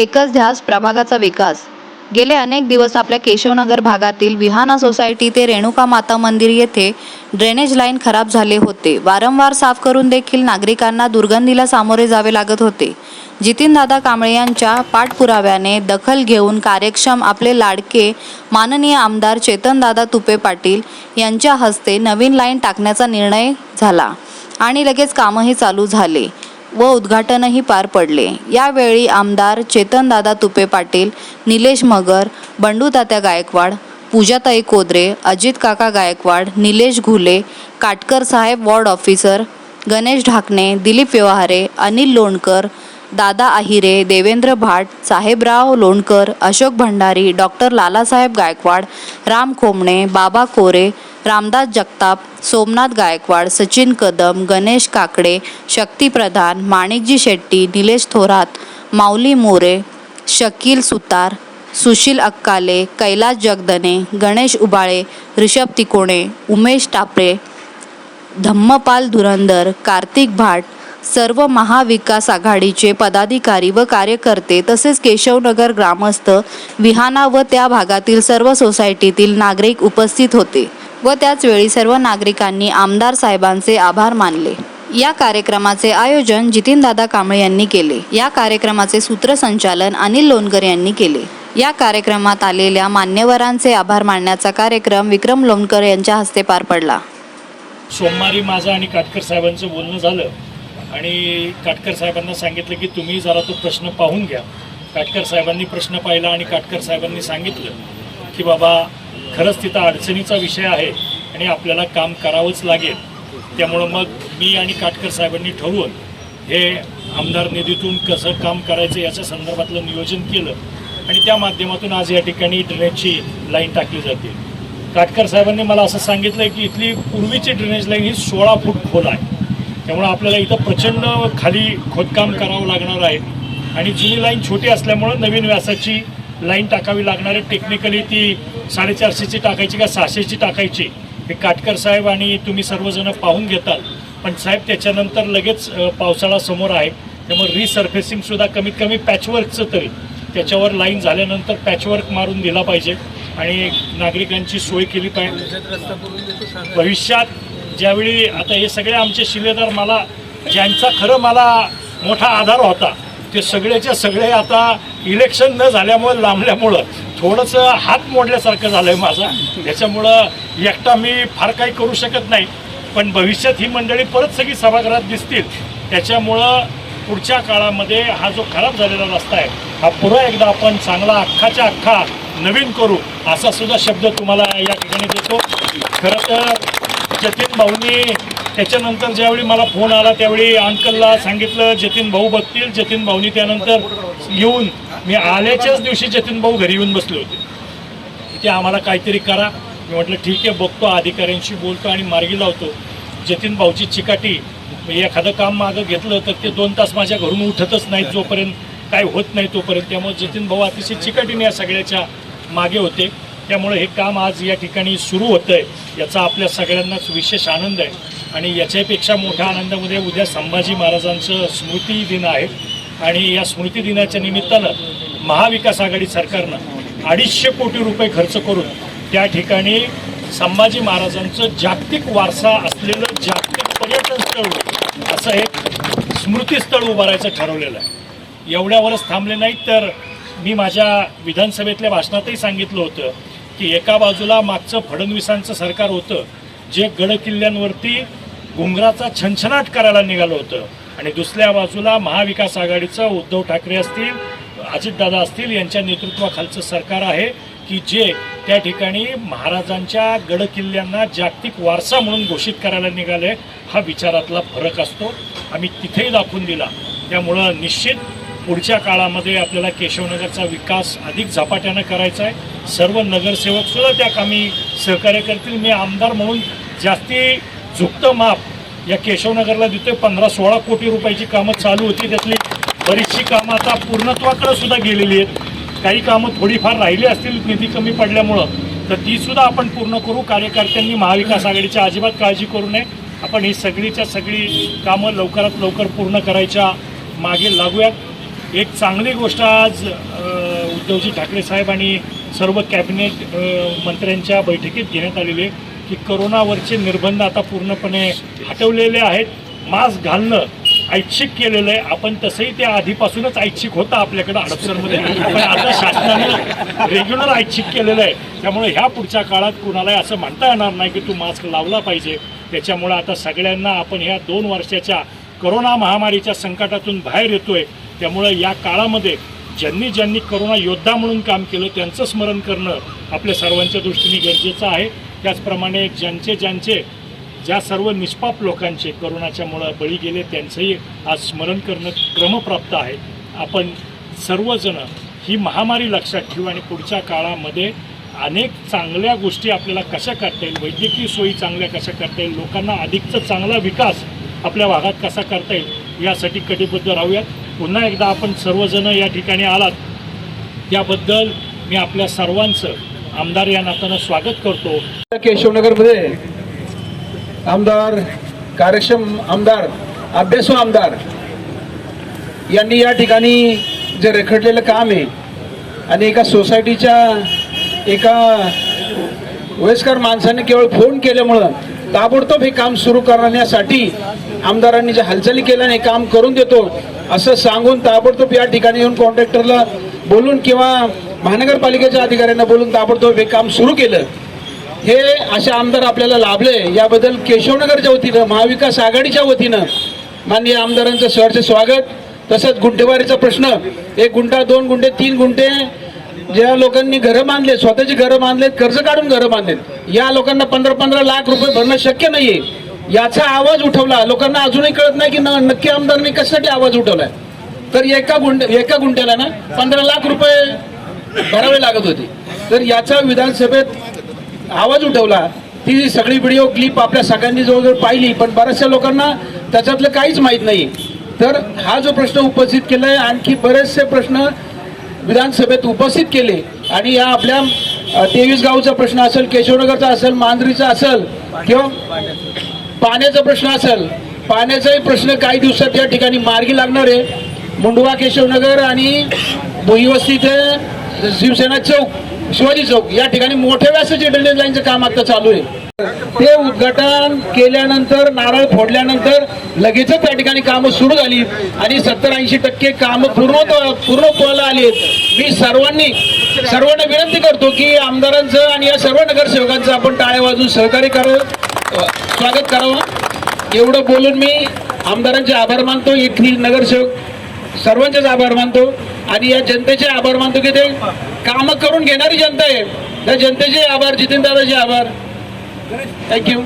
एकच ध्यास प्रभागाचा विकास. गेले अनेक दिवस आपल्या केशवनगर भागातील विहाना सोसायटी ते रेणुका माता मंदिर येथे ड्रेनेज लाईन खराब झाले होते. वारंवार साफ करून देखील नागरिकांना दुर्गंधीला सामोरे जावे लागत होते. जितीनदादा कांबळे यांच्या पाठपुराव्याने दखल घेऊन कार्यक्षम आपले लाडके माननीय आमदार चेतनदादा तुपे पाटील यांच्या हस्ते नवीन लाईन टाकण्याचा निर्णय झाला आणि लगेच कामही चालू झाले. व उद्घाटनही पार पडले. यावेळी आमदार चेतनदादा तुपे पाटील निलेश मगर बंडू तात्या गायकवाड पूजाताई कोदरे अजित काका Gaikwad Nilesh Ghule Katkar Saheb ward officer Ganesh Dhakne Dilip Vyavhare Anil Lonkar Dada Ahire Devendra Bhat Sahebrao Lonkar Ashok Bhandari doctor Lalasaheb Gaikwad Ram Khomne Baba Kore Ramdas Jagtap Somnath Gaikwad Sachin Kadam Ganesh Kakade शक्ती प्रधान माणिकजी शेट्टी निलेश थोरात माऊली मोरे शकील सुतार सुशील अक्काले कैलास जगदने गणेश उबाळे ऋषभ तिकोणे उमेश टापरे धम्मपाल धुरंदर कार्तिक भाट सर्व महाविकास आघाडीचे पदाधिकारी व कार्यकर्ते तसेच केशवनगर ग्रामस्थ विहाना व त्या भागातील सर्व सोसायटीतील नागरिक उपस्थित होते व त्याचवेळी सर्व नागरिकांनी आमदार साहेबांचे आभार मानले. या कार्यक्रमाचे आयोजन जितीनदादा कांबळे यांनी केले. या कार्यक्रमाचे सूत्रसंचालन अनिल लोणकर यांनी केले. या कार्यक्रमात आलेल्या मान्यवरांचे आभार मानण्याचा कार्यक्रम विक्रम लोणकर यांच्या हस्ते पार पडला. सोमवारी माझं आणि काटकर साहेबांचं बोलणं झालं. आणि काटकर साहेबांना सांगितलं की तुम्ही जरा तो प्रश्न पाहून घ्या. काटकर साहेबांनी प्रश्न पाहिला आणि काटकर साहेबांनी सांगितलं की बाबा खरंच तिथं अडचणीचा विषय आहे आणि आपल्याला काम करावंच लागेल. त्यामुळं मग मी आणि काटकर साहेबांनी ठरवून हे आमदार निधीतून कसं काम करायचं याच्या संदर्भातलं नियोजन केलं आणि त्या माध्यमातून आज या ठिकाणी ड्रेनेजची लाईन टाकली जाते. काटकर साहेबांनी मला असं सांगितलं की इथली पूर्वीची ड्रेनेज लाईन ही सोळा फूट खोल आहे. त्यामुळं आपल्याला इथं प्रचंड खाली खोदकाम करावं लागणार आहे. आणि जुनी लाईन छोटी असल्यामुळं नवीन व्यासाची लाईन टाकावी लागणार आहे. टेक्निकली ती साडेचारशेची टाकायची का सहाशेची टाकायची हे काटकर साहेब आणि तुम्ही सर्वजण पाहून घेताल. पण साहेब त्याच्यानंतर लगेच पावसाळा समोर आहे. त्यामुळे रिसर्फेसिंगसुद्धा कमीत कमी पॅचवर्कचं तरी. त्याच्यावर लाईन झाल्यानंतर पॅचवर्क मारून दिला पाहिजे. आणि नागरिकांची सोय केली पाहिजे. भविष्यात ज्यावेळी आता हे सगळे आमचे शिलेदार मला ज्यांचा खरं मला मोठा आधार होता ते सगळ्याच्या सगळे आता इलेक्शन न झाल्यामुळं लांबल्यामुळं थोडंसं हात मोडल्यासारखं झालं आहे माझा. त्याच्यामुळं एकटा मी फार काही करू शकत नाही. पण भविष्यात ही मंडळी परत सगळी सभागृहात दिसतील. त्याच्यामुळं पुढच्या काळामध्ये हा जो खराब झालेला रस्ता आहे हा पुन्हा एकदा आपण चांगला अख्खाच्या अख्खा नवीन करू असा सुद्धा शब्द तुम्हाला या ठिकाणी देतो. खरं तर जतीन भाऊनी त्याच्यानंतर ज्यावेळी मला फोन आला त्यावेळी अंकलला सांगितलं जतीन भाऊ बघतील. जतीन भाऊनी त्यानंतर येऊन मी आल्याच्याच दिवशी जतीन भाऊ घरी येऊन बसले होते. इथे आम्हाला काहीतरी करा. मी म्हटलं ठीक आहे बघतो अधिकाऱ्यांशी बोलतो आणि मार्गी लावतो. जतीन भाऊची चिकाटी एखादं काम मागं घेतलं तर ते दोन तास माझ्या घरून उठतच नाहीत जोपर्यंत काय होत नाही तोपर्यंत. त्यामुळे जतीन भाऊ अतिशय चिकाटीने या सगळ्याच्या मागे होते. त्यामुळे हे काम आज या ठिकाणी सुरू होतं आहे याचा आपल्या सगळ्यांनाच विशेष आनंद आहे. आणि याच्यापेक्षा मोठ्या आनंदामध्ये उद्या संभाजी महाराजांचं स्मृती दिन आहे. आणि या स्मृती दिनाच्या निमित्तानं महाविकास आघाडी सरकारनं अडीचशे कोटी रुपये खर्च करून त्या ठिकाणी संभाजी महाराजांचं जागतिक वारसा असलेलं जागतिक पर्यटन स्थळ असं एक स्मृतीस्थळ उभारायचं ठरवलेलं आहे. एवढ्यावरच थांबले नाहीत तर मी माझ्या विधानसभेतल्या भाषणातही सांगितलं होतं की एका बाजूला मागचं फडणवीसांचं सरकार होतं जे गडकिल्ल्यांवरती घुंगराचा छनछनाट करायला निघालं होतं. आणि दुसऱ्या बाजूला महाविकास आघाडीचं उद्धव ठाकरे असतील अजितदादा असतील यांच्या नेतृत्वाखालचं सरकार आहे की जे त्या ठिकाणी महाराजांच्या गडकिल्ल्यांना जागतिक वारसा म्हणून घोषित करायला निघाले हा विचारातला फरक असतो. आम्ही तिथेही दाखवून दिला. त्यामुळं निश्चित पुढच्या काळामध्ये आपल्याला केशवनगरचा विकास अधिक झपाट्यानं करायचा आहे. सर्व नगरसेवक सुद्धा त्या कामी सहकार्य करतील. मी आमदार म्हणून जास्ती झुकतं माप या केशवनगरला देतोय. पंधरा सोळा कोटी रुपयाची कामं चालू होती. त्यातली बरीचशी कामं आता पूर्णत्वाकडे सुद्धा गेलेली आहेत. काही कामं थोडीफार राहिली असतील निधी कमी पडल्यामुळं तर ती सुद्धा आपण पूर्ण करू. कार्यकर्त्यांनी महाविकास आघाडीची अजिबात काळजी करू नये. आपण ही सगळीच्या सगळी कामं लवकरात लवकर पूर्ण करायच्या मागे लागूयात. एक चांगली गोष्ट आज उद्धवजी ठाकरे साहेब आणि सर्व कॅबिनेट मंत्र्यांच्या बैठकीत घेण्यात आलेले की करोनावरचे निर्बंध आता पूर्णपणे हटवलेले आहेत. मास्क घालणं ऐच्छिक केलेलं आहे. आपण तसंही ते आधीपासूनच ऐच्छिक होतं आपल्याकडं हडपसरमध्ये. पण आता शासनानं रेग्युलर ऐच्छिक केलेलं आहे. त्यामुळे ह्या पुढच्या काळात कुणालाही असं म्हणता येणार नाही की तू मास्क लावला पाहिजे. त्याच्यामुळे आता सगळ्यांना आपण ह्या दोन वर्षाच्या करोना महामारीच्या संकटातून बाहेर येतोय. त्यामुळे या काळामध्ये ज्यांनी ज्यांनी करोना योद्धा म्हणून काम केलं त्यांचं स्मरण करणं आपल्या सर्वांच्या दृष्टीने गरजेचं आहे. त्याचप्रमाणे ज्यांचे ज्यांचे ज्या सर्व निष्पाप लोकांचे करोनाच्यामुळं बळी गेले त्यांचंही आज स्मरण करणं क्रमप्राप्त आहे. आपण सर्वजण ही महामारी लक्षात ठेवू आणि पुढच्या काळामध्ये अनेक चांगल्या गोष्टी आपल्याला कशा करता येईल वैद्यकीय सोयी चांगल्या कशा करता येईल लोकांना अधिकचा चांगला विकास आपल्या भागात कसा करता येईल यासाठी कटिबद्ध राहूयात. पुन्हा एकदा आपण सर्वजण या ठिकाणी आलात. याबद्दल मी आपल्या सर्वांचं आमदार या नात्यानं स्वागत करतो. केशवनगरमध्ये आमदार कार्यक्षम आमदार अभ्यासू आमदार यांनी या ठिकाणी जे रेखडलेलं काम आहे आणि एका सोसायटीच्या एका वयस्कर माणसाने केवळ फोन केल्यामुळं ताबडतोब हे काम सुरू करण्यासाठी आमदारांनी जे हालचाली केल्याने काम करून देतो असं सांगून ताबडतोब या ठिकाणी येऊन कॉन्ट्रॅक्टरला बोलून किंवा महानगरपालिकेच्या अधिकाऱ्यांना बोलून ताबडतोब हे काम सुरू केलं. हे असे आमदार आपल्याला लाभले. याबद्दल केशवनगरच्या वतीनं महाविकास आघाडीच्या वतीनं माननीय आमदारांचं सहर्ष स्वागत. तसंच गुंठेवारीचा प्रश्न एक गुंठा दोन गुंठे तीन गुंठे ज्या लोकांनी घरं बांधले स्वतःची घरं बांधलेत कर्ज काढून घरं बांधलेत या लोकांना पंधरा पंधरा लाख रुपये भरणं शक्य नाहीये. याचा आवाज उठवला. लोकांना अजूनही कळत नाही की न- नक्की आमदारांनी कशासाठी आवाज उठवलाय. तर एका गुंट एका गुंट्याला ना पंधरा लाख रुपये भरावे लागत होते. तर याचा विधानसभेत आवाज उठवला. ती सगळी व्हिडिओ क्लिप आपल्या सगळ्यांनी जवळजवळ पाहिली पण बऱ्याचशा लोकांना त्याच्यातलं काहीच माहीत नाही तर हा जो प्रश्न उपस्थित केलाय आणखी बरेचसे प्रश्न विधानसभेत उपस्थित केले. आणि या आपल्या तेवीस गावचा प्रश्न असेल केशवनगरचा असेल मांजरीचा असेल किंवा पाण्याचा प्रश्न असेल पाण्याचाही प्रश्न काही दिवसात या ठिकाणी मार्गी लागणार आहे. मुंडवा केशवनगर आणि भुईवस्ती इथे शिवसेना चौक शिवाजी चौक या ठिकाणी मोठ्या व्यासाचे ड्रेनेज लाईनचं काम आता चालू आहे. ते उद्घाटन केल्यानंतर नारळ फोडल्यानंतर लगेचच त्या ठिकाणी कामं सुरू झाली आणि सत्तर ऐंशी टक्के कामं पूर्ण पूर्णत्वाला आली मी सर्वांनी सर्वांना विनंती करतो की आमदारांचं आणि या सर्व नगरसेवकांचं आपण टाळ्या वाजून सहकार्य करावं. स्वागत करावं. एवढं बोलून मी आमदारांचे आभार मानतो. येथील नगरसेवक सर्वांचेच आभार मानतो. आणि या जनतेचे आभार मानतो की ते कामं करून घेणारी जनता आहे. त्या जनतेचे आभार जितेंद्रदादाचे आभार. Thank you.